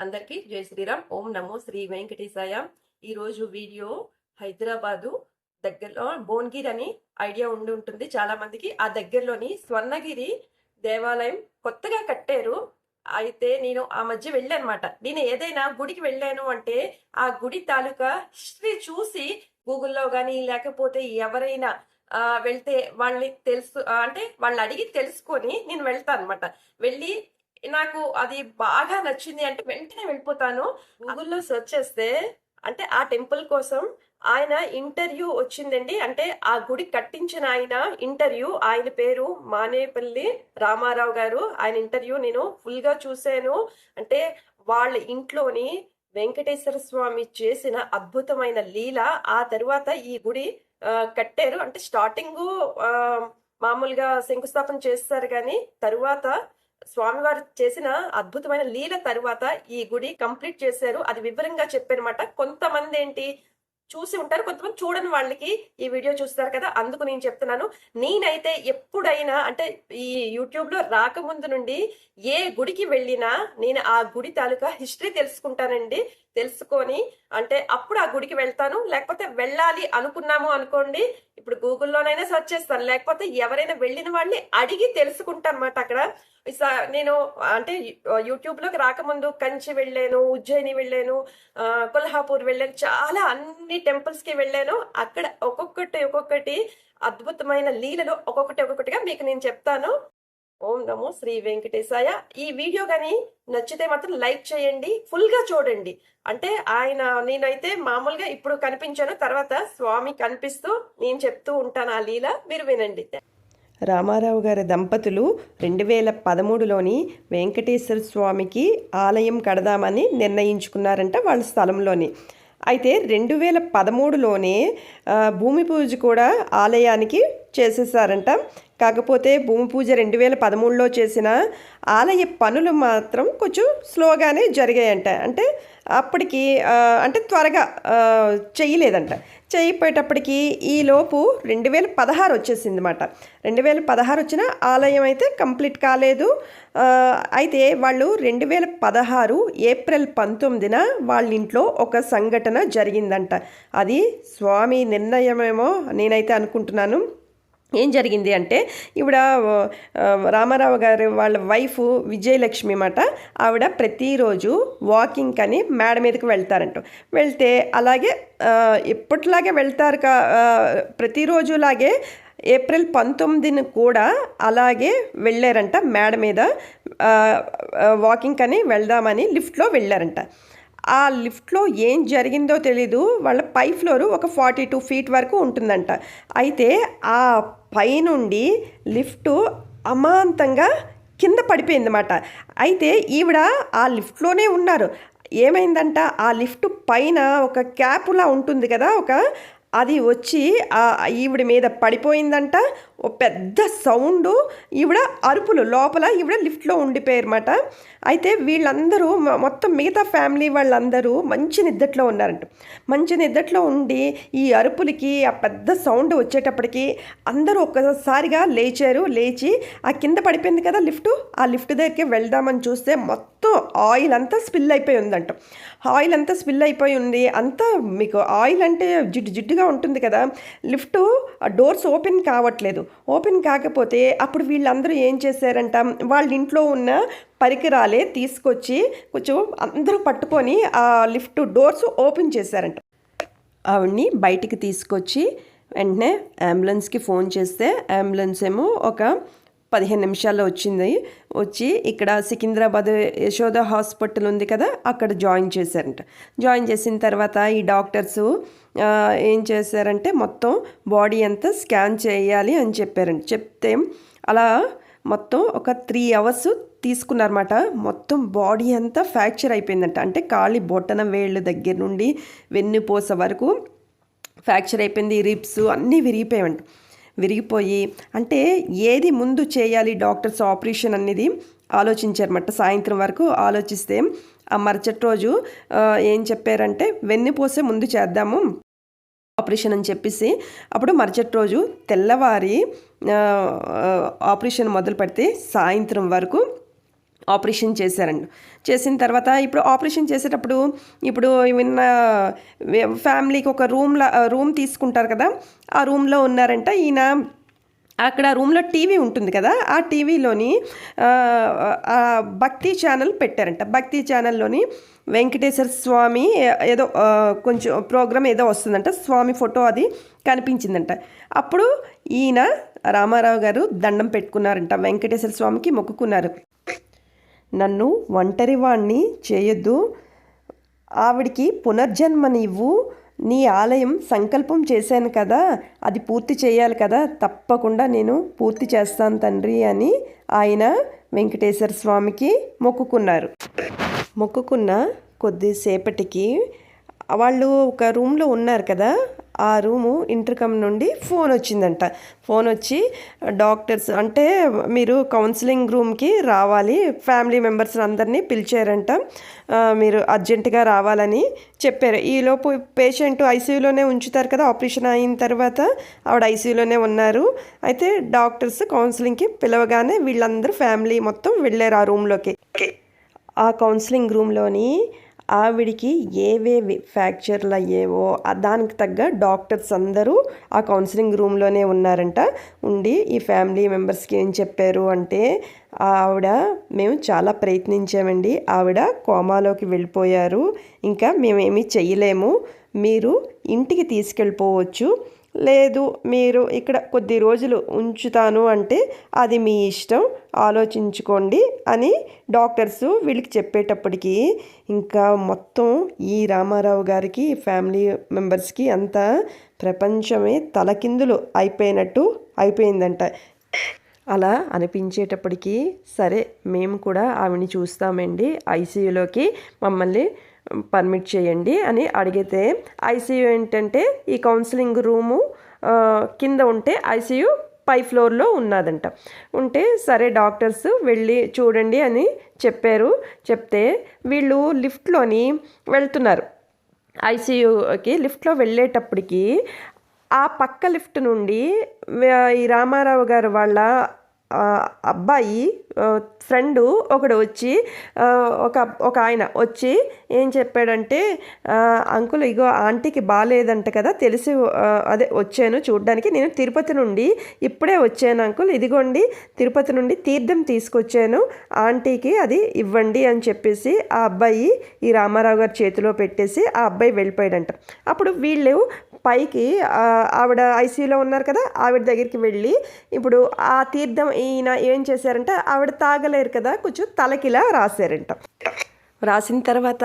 అందరికీ జై శ్రీరామ్. ఓం నమో శ్రీ వెంకటేశాయ. ఈరోజు వీడియో హైదరాబాదు దగ్గరలో భువనగిరి అని ఐడియా ఉండి ఉంటుంది. చాలా మందికి ఆ దగ్గరలోని స్వర్ణగిరి దేవాలయం కొత్తగా కట్టారు. అయితే నేను ఆ మధ్య వెళ్ళానమాట. నేను ఏదైనా గుడికి వెళ్ళాను అంటే ఆ గుడి తాలూకా హిస్టరీ చూసి గూగుల్లో కానీ లేకపోతే ఎవరైనా ఆ, వెళ్తే వాళ్ళని తెలుసు అంటే వాళ్ళని అడిగి తెలుసుకొని నేను వెళ్తాను అనమాట వెళ్ళి నాకు అది బాగా నచ్చింది అంటే వెంటనే వెళ్ళిపోతాను. గూగుల్లో సెర్చ్ చేస్తే అంటే ఆ టెంపుల్ కోసం ఆయన ఇంటర్వ్యూ వచ్చిందండి. అంటే ఆ గుడి కట్టించిన ఆయన ఇంటర్వ్యూ ఆయన పేరు మానేపల్లి రామారావు గారు. ఆయన ఇంటర్వ్యూ నేను ఫుల్గా చూశాను. అంటే వాళ్ళ ఇంట్లోని వెంకటేశ్వర స్వామి చేసిన అద్భుతమైన లీల ఆ తరువాత ఈ గుడి కట్టారు. అంటే స్టార్టింగ్ మామూలుగా శంకుస్థాపన చేస్తారు కానీ తరువాత స్వామివారు చేసిన అద్భుతమైన లీల తరువాత ఈ గుడి కంప్లీట్ చేశారు. అది వివరంగా చెప్పారనమాట కొంతమంది ఏంటి చూసి ఉంటారు కొంతమంది చూడని వాళ్ళకి ఈ వీడియో చూస్తారు కదా అందుకు నేను చెప్తున్నాను. నేనైతే ఎప్పుడైనా అంటే ఈ యూట్యూబ్లో రాకముందు నుండి ఏ గుడికి వెళ్ళినా నేను ఆ గుడి తాలూకా హిస్టరీ తెలుసుకుంటానండి. తెలుసుకొని అంటే అప్పుడు ఆ గుడికి వెళ్తాను. లేకపోతే వెళ్ళాలి అనుకున్నాము అనుకోండి ఇప్పుడు గూగుల్లోనైనా సెర్చ్ చేస్తాను. లేకపోతే ఎవరైనా వెళ్ళిన వాళ్ళని అడిగి తెలుసుకుంటాను అనమాట అక్కడ. నేను అంటే యూట్యూబ్లోకి రాకముందు కంచి వెళ్ళాను ఉజ్జయిని వెళ్ళాను కొల్హాపూర్ వెళ్ళాను చాలా అన్ని టెంపుల్స్కి వెళ్ళాను. అక్కడ ఒక్కొక్కటి ఒక్కొక్కటి అద్భుతమైన లీలలు ఒక్కొక్కటి ఒక్కొక్కటిగా మీకు నేను చెప్తాను. ఓం నమో శ్రీ వెంకటేశాయ. ఈ వీడియో కానీ నచ్చితే మాత్రం లైక్ చేయండి ఫుల్గా చూడండి. అంటే ఆయన నేనైతే మామూలుగా ఇప్పుడు కనిపించాను తర్వాత స్వామి కనిపిస్తూ నేను చెప్తూ ఉంటాను ఆ లీల మీరు వినండి. రామారావు గారి దంపతులు రెండు వేల పదమూడులోని వెంకటేశ్వర స్వామికి ఆలయం కడదామని నిర్ణయించుకున్నారంట వాళ్ళ స్థలంలోని. అయితే రెండు వేల పదమూడులోనే భూమి పూజ కూడా ఆలయానికి చేసేసారంట కాకపోతే భూమి పూజ రెండు వేల పదమూడులో చేసిన ఆలయ పనులు మాత్రం కొంచెం స్లోగానే జరిగాయంట. అంటే అప్పటికి అంటే త్వరగా చేయలేదంట. చేయిపోయేటప్పటికి ఈలోపు రెండు వేల పదహారు వచ్చేసింది అనమాట రెండు వేల పదహారు వచ్చిన ఆలయం అయితే కంప్లీట్ కాలేదు. అయితే వాళ్ళు రెండు వేల పదహారు ఏప్రిల్ పంతొమ్మిదిన వాళ్ళ ఇంట్లో ఒక సంఘటన జరిగిందంట. అది స్వామి నిర్ణయమేమో నేనైతే అనుకుంటున్నాను. ఏం జరిగింది అంటే ఇవిడ రామారావు గారు వాళ్ళ వైఫ్ విజయలక్ష్మి అన్నమాట ఆవిడ ప్రతిరోజు వాకింగ్ అని మేడ మీదకి వెళ్తారంట. వెళ్తే అలాగే ఎప్పటిలాగే వెళ్తారు కా ప్రతిరోజులాగే ఏప్రిల్ పంతొమ్మిదిని కూడా అలాగే వెళ్ళారంట మేడ మీద వాకింగ్ అని వెళ్దామని లిఫ్ట్లో వెళ్ళారంట. ఆ లిఫ్ట్లో ఏం జరిగిందో తెలీదు. వాళ్ళ పై ఫ్లోరు ఒక ఫార్టీ టూ ఫీట్ వరకు ఉంటుందంట. అయితే ఆ పైనుండి లిఫ్ట్ అమాంతంగా కింద పడిపోయిందన్నమాట. అయితే ఈవిడ ఆ లిఫ్ట్లోనే ఉన్నారు. ఏమైందంట? ఆ లిఫ్ట్ పైన ఒక క్యాపులా ఉంటుంది కదా ఒక అది వచ్చి ఆ ఈవిడ మీద పడిపోయిందంట. ఓ పెద్ద సౌండు ఈవిడ అరుపులు లోపల ఈవిడ లిఫ్ట్లో ఉండిపోయారన్నమాట. అయితే వీళ్ళందరూ మొత్తం మిగతా ఫ్యామిలీ వాళ్ళందరూ మంచి నిద్దట్లో ఉన్నారంట. మంచి నిద్దట్లో ఉండి ఈ అరుపులకి ఆ పెద్ద సౌండ్ వచ్చేటప్పటికి అందరూ ఒక్కసారిగా లేచారు. లేచి ఆ కింద పడిపోయింది కదా లిఫ్ట్. ఆ లిఫ్ట్ దగ్గరికి వెళ్దామని చూస్తే మొత్తం ఆయిల్ అంతా స్పిల్ అయిపోయి ఉందంట. ఆయిల్ అంతా స్పిల్ అయిపోయి ఉంది. అంతా మీకు ఆయిల్ అంటే జిడ్డు జిడ్డుగా ఉంటుంది కదా. లిఫ్ట్ డోర్స్ ఓపెన్ కావట్లేదు. ఓపెన్ కాకపోతే అప్పుడు వీళ్ళందరూ ఏం చేశారంట వాళ్ళ ఇంట్లో ఉన్న పరికరాలే తీసుకొచ్చి కొంచెం అందరూ పట్టుకొని ఆ లిఫ్ట్ డోర్స్ ఓపెన్ చేశారంట. ఆవిడ్ని బయటికి తీసుకొచ్చి వెంటనే అంబులెన్స్కి ఫోన్ చేస్తే అంబులెన్స్ ఏమో ఒక పదిహేను నిమిషాల్లో వచ్చింది. వచ్చి ఇక్కడ సికింద్రాబాద్ యశోద హాస్పిటల్ ఉంది కదా అక్కడ జాయిన్ చేశారంట. జాయిన్ చేసిన తర్వాత ఈ డాక్టర్స్ ఏం చేశారంటే మొత్తం బాడీ అంతా స్కాన్ చేయాలి అని చెప్పారంట. చెప్తే అలా మొత్తం ఒక త్రీ అవర్స్ తీసుకున్నారన్నమాట. మొత్తం బాడీ అంతా ఫ్రాక్చర్ అయిపోయిందంట. అంటే కాళీ బొట్టన వేళ్ళ దగ్గర నుండి వెన్నుపోస వరకు ఫ్రాక్చర్ అయిపోయింది రిబ్స్ అన్నీ విరిగిపోయాయంట. విరిగిపోయి అంటే ఏది ముందు చేయాలి డాక్టర్స్ ఆపరేషన్ అనేది ఆలోచించారన్నమాట సాయంత్రం వరకు ఆలోచిస్తే ఆ మరుసటి రోజు ఏం చెప్పారంటే వెన్నుపూసే ముందు చేద్దాము ఆపరేషన్ అని చెప్పేసి అప్పుడు మరుసటి రోజు తెల్లవారి ఆపరేషన్ మొదలు పెడితే సాయంత్రం వరకు ఆపరేషన్ చేశారండి చేసిన తర్వాత ఇప్పుడు ఆపరేషన్ చేసేటప్పుడు ఇప్పుడు విన్న ఫ్యామిలీకి ఒక రూమ్లో రూమ్ తీసుకుంటారు కదా ఆ రూమ్లో ఉన్నారంట. ఈయన అక్కడ రూమ్లో టీవీ ఉంటుంది కదా ఆ టీవీలోని భక్తి ఛానల్ పెట్టారంట. భక్తి ఛానల్లోని వెంకటేశ్వర స్వామి ఏదో కొంచెం ప్రోగ్రామ్ ఏదో వస్తుందంట. స్వామి ఫోటో అది కనిపించిందంట. అప్పుడు ఈయన రామారావు గారు దండం పెట్టుకున్నారంట వెంకటేశ్వర స్వామికి మొక్కుకున్నారు. నన్ను ఒంటరివాణ్ణి చేయొద్దు. ఆవిడికి పునర్జన్మనివ్వు. నీ ఆలయం సంకల్పం చేశాను కదా అది పూర్తి చేయాలి కదా తప్పకుండా నేను పూర్తి చేస్తాను తండ్రి అని ఆయన వెంకటేశ్వర స్వామికి మొక్కుకున్నారు. మొక్కుకున్న కొద్దిసేపటికి వాళ్ళు ఒక రూమ్లో ఉన్నారు కదా ఆ రూము ఇంటర్కమ్ నుండి ఫోన్ వచ్చిందంట. ఫోన్ వచ్చి డాక్టర్స్ అంటే మీరు కౌన్సిలింగ్ రూమ్కి రావాలి ఫ్యామిలీ మెంబర్స్ అందరినీ పిలిచారంట మీరు అర్జెంటుగా రావాలని చెప్పారు. ఈలోపు పేషెంట్ ఐసీయూలోనే ఉంచుతారు కదా ఆపరేషన్ అయిన తర్వాత ఆవిడ ఐసీయూలోనే ఉన్నారు. అయితే డాక్టర్స్ కౌన్సిలింగ్కి పిలవగానే వీళ్ళందరూ ఫ్యామిలీ మొత్తం వెళ్ళారు ఆ రూమ్లోకి. ఆ కౌన్సిలింగ్ రూమ్లోని ఆవిడికి ఏవేవి ఫ్రాక్చర్లు అయ్యేవో దానికి తగ్గ డాక్టర్స్ అందరూ ఆ కౌన్సిలింగ్ రూమ్లోనే ఉన్నారంట. ఉండి ఈ ఫ్యామిలీ మెంబర్స్కి ఏం చెప్పారు అంటే ఆవిడ మేము చాలా ప్రయత్నించామండి. ఆవిడ కోమాలోకి వెళ్ళిపోయారు. ఇంకా మేమేమీ చెయ్యలేము. మీరు ఇంటికి తీసుకెళ్ళిపోవచ్చు. లేదు మీరు ఇక్కడ కొద్ది రోజులు ఉంచుతాను అంటే అది మీ ఇష్టం ఆలోచించుకోండి అని డాక్టర్స్ వీళ్ళకి చెప్పేటప్పటికి ఇంకా మొత్తం ఈ రామారావు గారికి ఫ్యామిలీ మెంబర్స్కి అంతా ప్రపంచమే తలకిందులు అయిపోయినట్టు అయిపోయిందంట. అలా అనిపించేటప్పటికీ సరే మేము కూడా ఆవిడని చూస్తామండి ఐసీయూలోకి మమ్మల్ని పర్మిట్ చేయండి అని అడిగితే ఐసీయూ ఏంటంటే ఈ కౌన్సిలింగ్ రూము కింద ఉంటే ఐసీయూ పై ఫ్లోర్లో ఉన్నదంట. ఉంటే సరే డాక్టర్స్ వెళ్ళి చూడండి అని చెప్పారు. చెప్తే వీళ్ళు లిఫ్ట్లోని వెళ్తున్నారు. ఐసీయూకి లిఫ్ట్లో వెళ్ళేటప్పటికి ఆ పక్క లిఫ్ట్ నుండి ఈ రామారావు గారు వాళ్ళ అబ్బాయి ఫ్రెండు ఒకడు వచ్చి ఒక ఒక ఆయన వచ్చి ఏం చెప్పాడంటే అంకుల్ ఇగో ఆంటీకి బాగాలేదంట కదా తెలిసి అదే వచ్చాను చూడ్డానికి. నేను తిరుపతి నుండి ఇప్పుడే వచ్చాను అంకుల్. ఇదిగోండి తిరుపతి నుండి తీర్థం తీసుకొచ్చాను. ఆంటీకి అది ఇవ్వండి అని చెప్పేసి ఆ అబ్బాయి ఈ రామారావు గారి చేతిలో పెట్టేసి ఆ అబ్బాయి వెళ్ళిపోయాడంట. అప్పుడు వీళ్ళు పైకి ఆవిడ ఐసీయూలో ఉన్నారు కదా ఆవిడ దగ్గరికి వెళ్ళి ఇప్పుడు ఆ తీర్థం ఈయన ఏం చేశారంటే ఆవిడ తాగలేరు కదా కొంచెం తలకిలా రాశారంట. రాసిన తర్వాత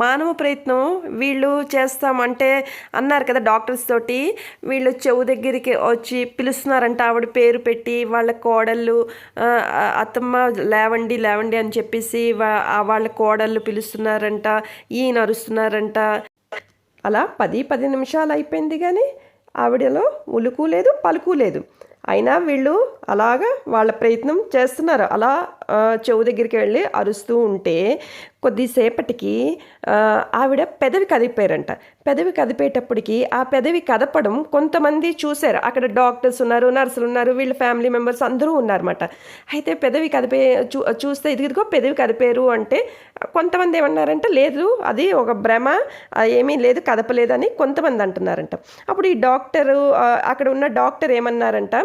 మానవ ప్రయత్నం వీళ్ళు చేస్తామంటే అన్నారు కదా డాక్టర్స్ తోటి వీళ్ళు చెవు దగ్గరికి వచ్చి పిలుస్తున్నారంట ఆవిడ పేరు పెట్టి వాళ్ళ కోడళ్ళు అత్తమ్మ లేవండి లేవండి అని చెప్పేసి వాళ్ళ కోడళ్ళు పిలుస్తున్నారంట ఈయన అరుస్తున్నారంట. అలా పది పది నిమిషాలు అయిపోయింది కానీ ఆవిడలో ఉలుకు లేదు పలుకు లేదు. అయినా వీళ్ళు అలాగా వాళ్ళ ప్రయత్నం చేస్తున్నారు. అలా చెవు దగ్గరికి వెళ్ళి అరుస్తూ ఉంటే కొద్దిసేపటికి ఆవిడ పెదవి కదిపారంట. పెదవి కదిపేటప్పటికి ఆ పెదవి కదపడం కొంతమంది చూశారు. అక్కడ డాక్టర్స్ ఉన్నారు నర్సులు ఉన్నారు వీళ్ళ ఫ్యామిలీ మెంబర్స్ అందరూ ఉన్నారన్నమాట. అయితే పెదవి కదిపే చూ చూస్తే ఇదిగో పెదవి కదిపారు అంటే కొంతమంది ఏమన్నారంటే లేదు అది ఒక భ్రమ ఏమీ లేదు కదపలేదని కొంతమంది అంటున్నారంట. అప్పుడు ఈ డాక్టరు అక్కడ ఉన్న డాక్టర్ ఏమన్నారంట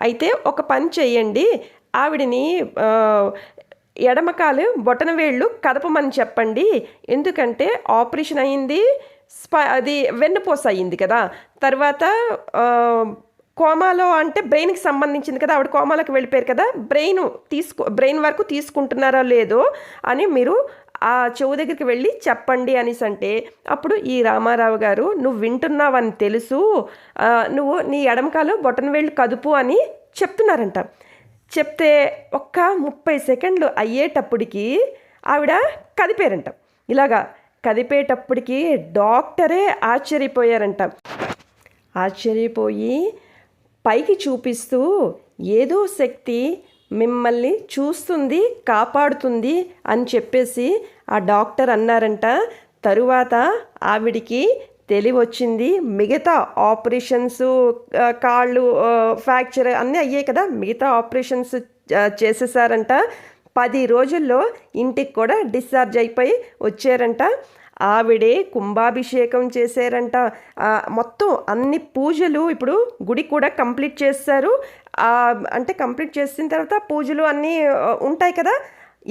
అయితే ఒక పని చేయండి ఆవిడని ఎడమకాలు బొటన వేళ్ళు కదపమని చెప్పండి. ఎందుకంటే ఆపరేషన్ అయింది స్ప అది వెన్నుపూస అయింది కదా. తర్వాత కోమాలో అంటే బ్రెయిన్కి సంబంధించింది కదా ఆవిడ కోమాలోకి వెళ్ళిపోయారు కదా. బ్రెయిన్ తీసుకు బ్రెయిన్ వరకు తీసుకుంటున్నారో లేదో అని మీరు ఆ చెవు దగ్గరికి వెళ్ళి చెప్పండి అనేసి అంటే అప్పుడు ఈ రామారావు గారు నువ్వు వింటున్నావని తెలుసు నువ్వు నీ ఎడమకాలు బొటన బొటనవేళ్ళు కదుపు అని చెప్తున్నారంట. చెప్తే ఒక్క ముప్పై సెకండ్లు అయ్యేటప్పటికి ఆవిడ కదిపారంట. ఇలాగా కదిపేటప్పటికి డాక్టరే ఆశ్చర్యపోయారంట. ఆశ్చర్యపోయి పైకి చూపిస్తూ ఏదో శక్తి మిమ్మల్ని చూస్తుంది కాపాడుతుంది అని చెప్పేసి ఆ డాక్టర్ అన్నారంట. తరువాత ఆవిడికి తెలివి వచ్చింది మిగతా ఆపరేషన్స్ కాళ్ళు ఫ్రాక్చర్ అన్నీ అయ్యాయి కదా. మిగతా ఆపరేషన్స్ చేసేసారంట. పది రోజుల్లో ఇంటికి కూడా డిశ్చార్జ్ అయిపోయి వచ్చారంట. ఆవిడే కుంభాభిషేకం చేశారంట. మొత్తం అన్ని పూజలు ఇప్పుడు గుడి కూడా కంప్లీట్ చేస్తారు. అంటే కంప్లీట్ చేసిన తర్వాత పూజలు అన్నీ ఉంటాయి కదా.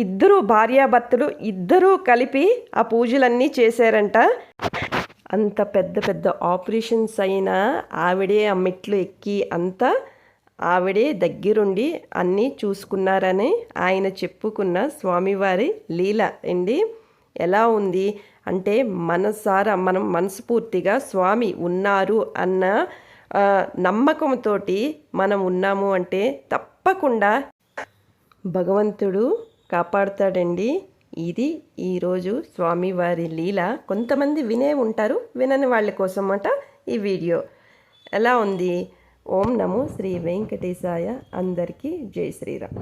ఇద్దరు భార్యాభర్తలు ఇద్దరూ కలిపి ఆ పూజలన్నీ చేశారంట. అంత పెద్ద పెద్ద ఆపరేషన్స్ అయినా ఆవిడే ఆ మెట్లు ఎక్కి అంతా ఆవిడే దగ్గరుండి అన్నీ చూసుకున్నారని ఆయన చెప్పుకున్న స్వామివారి లీల అండి. ఎలా ఉంది? అంటే మనసారా మనం మనస్ఫూర్తిగా స్వామి ఉన్నారు అన్న నమ్మకంతో మనం ఉన్నాము అంటే తప్పకుండా భగవంతుడు కాపాడుతాడండి. ఇది ఈరోజు స్వామివారి లీల. కొంతమంది వినే ఉంటారు వినని వాళ్ళ కోసం అట ఈ వీడియో. ఎలా ఉంది? ఓం నమో శ్రీ వెంకటేశాయ. అందరికీ జై శ్రీరామ్.